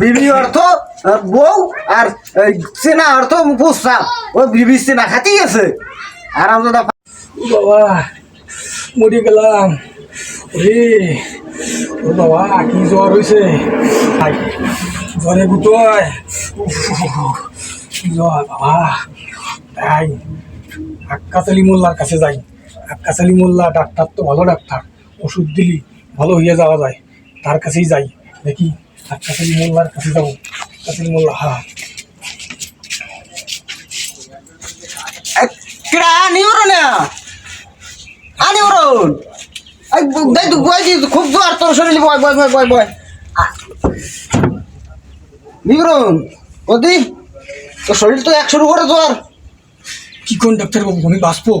বিবি অর্থ বউ আর চেনা অর্থ প্রস্তাব ও বিবি চেনা খাতেই গেছে। আরাম দাদা বাবা, মরে গেলাম। রে ও বাবা, কি জ্বর হয়েছে জ্বরে গুটোয় জ্বর, বাবা। তাই আক্কাশালী মোল্লার কাছে যাই। আক্কাশালী মোল্লা ডাক্তার তো ভালো ডাক্তার। ওষুধ দিলি, ভালো হয়ে যাওয়া যায়। তার কাছেই যাই। দেখি আক্কাশালী মোল্লার কাছে যাব। আক্কাশালী মোল্লা কিরা আনিউরন তো বয় দি খুব জোর তোর শরীরে বয় বয় বয় বয় বয়। নিউরন ওদি তোর শরীর তো একশোর উপরে জ্বর কি কোন ডাক্তার বাবু আমি বাঁচবো?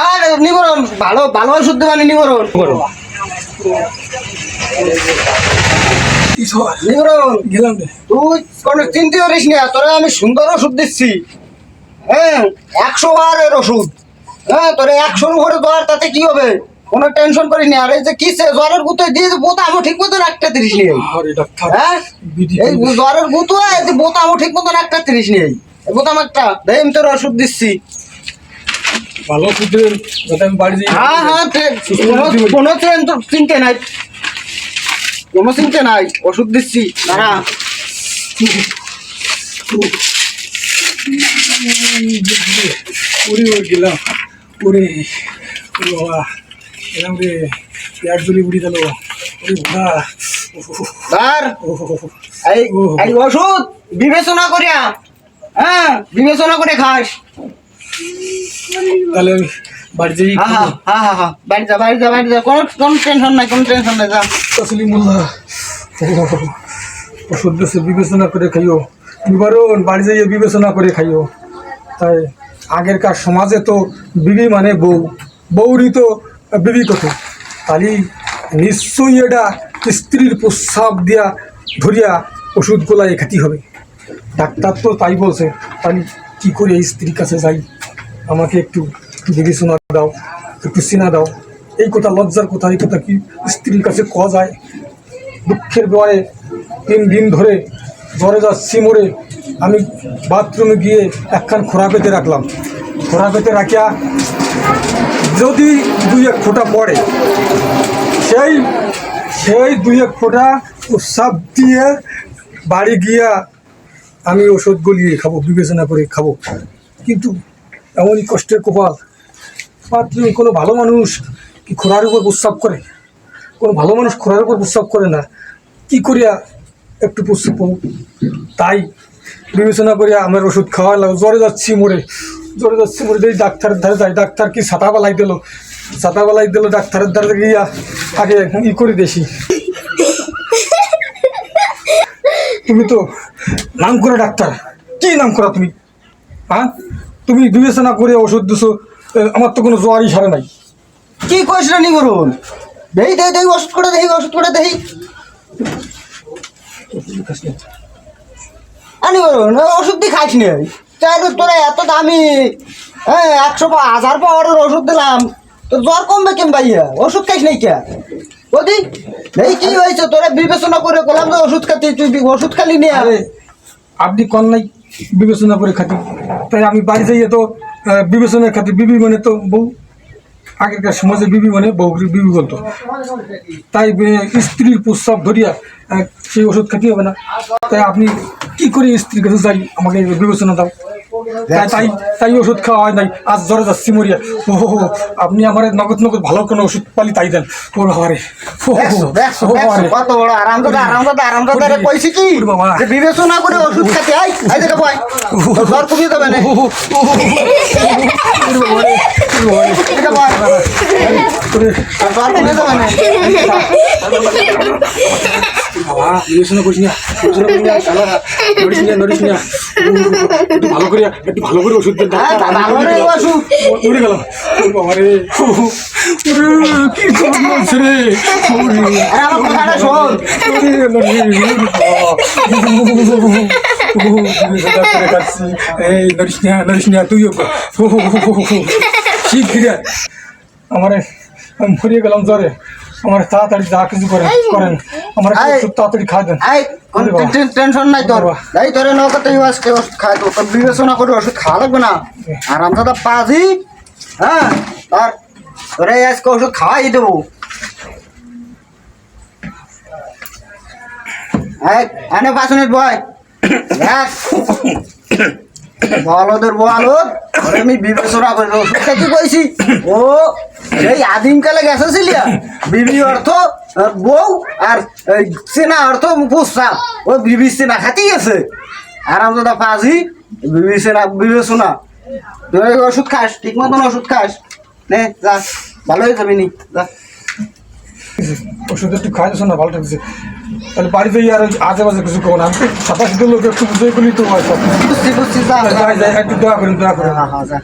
আর নিবরণ ভালো ভালো ওষুধ দেবানি নিবরণ কি তুই কোনো চিন্তা করিস না তোরা আমি সুন্দর ওষুধ দিচ্ছি। হ্যাঁ একশো বারের ওষুধ। হ্যাঁ তোর একশোর উপরে জ্বর তাতে কি হবে? কোনো টেনশন করিস না। আর এই যে কিসে জ্বরের গুতো দিয়ে বোতা আমি ঠিক মতো রাখতে আরে ডাক্তার হ্যাঁ এই জ্বরের গুতো বোতা আমি ঠিক মতো রাখতে তিরিস নেই বোতাম একটা দেখ তোর ওষুধ দিচ্ছি। ভালো ওষুধ দেবেন আমি বাড়ি যাই। হ্যাঁ হ্যাঁ কোনো- কোনো চিন- চিন্তা নাই। কোনো চিন্তা নাই ওষুধ দিচ্ছি দাঁড়া। ওরে ওরে গেলাম ওরে ওরে বাবা গেলাম রে পেট জলি উড়ি গেল। ওরে বাবা। ধর এই এই ওষুধ বিবেচনা করিয়া হ্যাঁ বিবেচনা করে খাস। তাহলে বাড়ি যাই হ্যাঁ হ্যাঁ হ্যাঁ বাড়ি যা বাড়ি যা বাড়ি যা। কোনো কোনো টেনশন নাই কোনো টেনশন নাই যা। তসলি মোল্লা ওষুধ বিবেচনা করে খাইও। নিবারণ বাড়ি যাইয়ে বিবেচনা করে খাইও। তাই আগেরকার সমাজে তো বিবি মানে বউ। বউরই তো বিবি কত। তাহলে নিশ্চয়ই এটা স্ত্রীর প্রস্রাব দিয়া ধরিয়া ওষুধগুলা খাতি হবে। ডাক্তার তো তাই বলছে, তাহলে কী করে এই স্ত্রীর কাছে যাই? আমাকে একটু বিবেচনা দাও, একটু চিনা দাও। এই কথা, লজ্জার কথা, এই কথা কি স্ত্রীর কাছে কওয়া যায়? দুঃখের বয়ে তিন দিন ধরে জ্বরে যাচ্ছি মরে আমি বাথরুমে গিয়ে একখান খোরা পেতে রাখলাম। খোরা পেতে রাখিয়া যদি দুই এক ফোঁটা পড়ে, সেই সেই দুই এক ফোঁটা উৎসাব দিয়ে বাড়ি গিয়া আমি ওষুধ গলিয়ে খাব, বিবেচনা করে খাব। কিন্তু এমনই কষ্টের কপাল। বাথরুমে কোনো ভালো মানুষ কি খোরার উপর প্রস্রাব করে? কোনো ভালো মানুষ খোরার উপর প্রস্রাব করে না। কি করিয়া একটু প্রস্রাব পাবো তাই বিবেচনা করিয়া আমার ওষুধ খাওয়া লাগল। জ্বরে যাচ্ছি মরে জ্বরে যাচ্ছি মরে দেখি ডাক্তারের ধারে যাই। ডাক্তার কি ছাতা বালাই দিল? ছাতা বালাই দিল ডাক্তারের ধারে গিয়া আগে ই করে দেশি তুমি তো নাম করে ডাক্তার। কি নাম করা তুমি? হ্যাঁ? তুমি বিবেচনা করে ওষুধ দিছো। আমার তো কোনো জ্বরই সারে নাই। কি কইস না নিবরণ দেই দেই দেই ওষুধ করে দেই ওষুধ করে দেই। আনি বলুন ওষুধ দিয়ে খাইস নি। চাই তোরা এত দামি। হ্যাঁ একশো হাজার পাওয়ারের ওষুধ দিলাম। তো জ্বর কমবে কেন ভাইয়া? ওষুধ খাইস নাই কে? ওদি এই কি হয়েছে? তোরা বিবেচনা করে করলাম যে ওষুধ খাতি তুই ওষুধ খালি নিয়ে আরে আপনি কন নাই বিবেচনা করে খাতি? তাই আমি বাড়ি যাইয়ে তো আহ, বিবেচনার খাতি বিবি মানে তো বউ। আগেকার সমাজে বিবি মানে বউ বিবি বলতো। তাই স্ত্রীর প্রস্রাব ধরিয়া সেই ওষুধ খেতে হবে না। তাই আপনি কি করে স্ত্রীর কাছে যাই? আমাকে বিবেচনা দাও। তাই তাই তাই ওষুধ খাওয়া হয় নাই। আজ জ্বরে যাচ্ছি মরিয়া। ও হো হো, আপনি আমার নগদ নগদ ভালো কোনো ওষুধ পালি তাই দেন। ও বাবারে ও হো, দেখছ, দেখছ, ও দেখছ, বাবারে। কত বড় আরামদাদা আরামদাদা আরামদাদা কইছি কি? ওরে বিবেচনা করে ওষুধ খাতে আই আই দেখে তোর জ্বর কমিয়ে দেবে না ওরে ওরে ওরে, জ্বর কমিয়ে দেবে না বাবা বিবেচনা করিস না? বিবেচনা করিস না? শালা, নড়িস না নড়িস না। একটু ভালো করে একটু ভালো করে ওষুধ হ্যাঁ। উড়ে গেলাম বাবা রে কি খবর হচ্ছে রে। এই নড়িস না নড়িস না তুইও কর। ফিরে আমারে আমি মরিয়ে গেলাম জ্বরে। আমার তাড়াতাড়ি যা কিছু করেন করেন। আমার একটু তাড়াতাড়ি খাই দেন। টেনশন নাই তোর। এই তোরে নৌকাতে আজকে ওষুধ খাই তো তোর বিবেচনা করে ওষুধ খাওয়া লাগবে না। আর আমরা তো পাজি। হ্যাঁ আর তোরে আজকে ওষুধ খাওয়াই দেবো। আনে পাঁচ মিনিট বয়। দেখ। বলদের বলদ আমি বিবেচনা করে ওষুধটা কি কইছি। ও সেই আদিমকালে গেছে ছিলিয়া বিবি অর্থ বউ আর চেনা অর্থ পুষা ও বিবি চেনা খাতি গেছে আর আমরা তো পাজি বিবি চেনা বিবেচনা। তুই ওষুধ খাস, ঠিক মতন ওষুধ খাস। নে, যা ভালো হয়ে যাবি নি, যা। ওষুধ একটু খাই না, ভালো লাগছে। তাহলে বাড়িতে আর বাজে কিছু করব না। সাতাশ লোক একটু বুঝে গুলি তো হয় সব যাই একটু দয়া করেন দয়া করেন। হ্যাঁ হ্যাঁ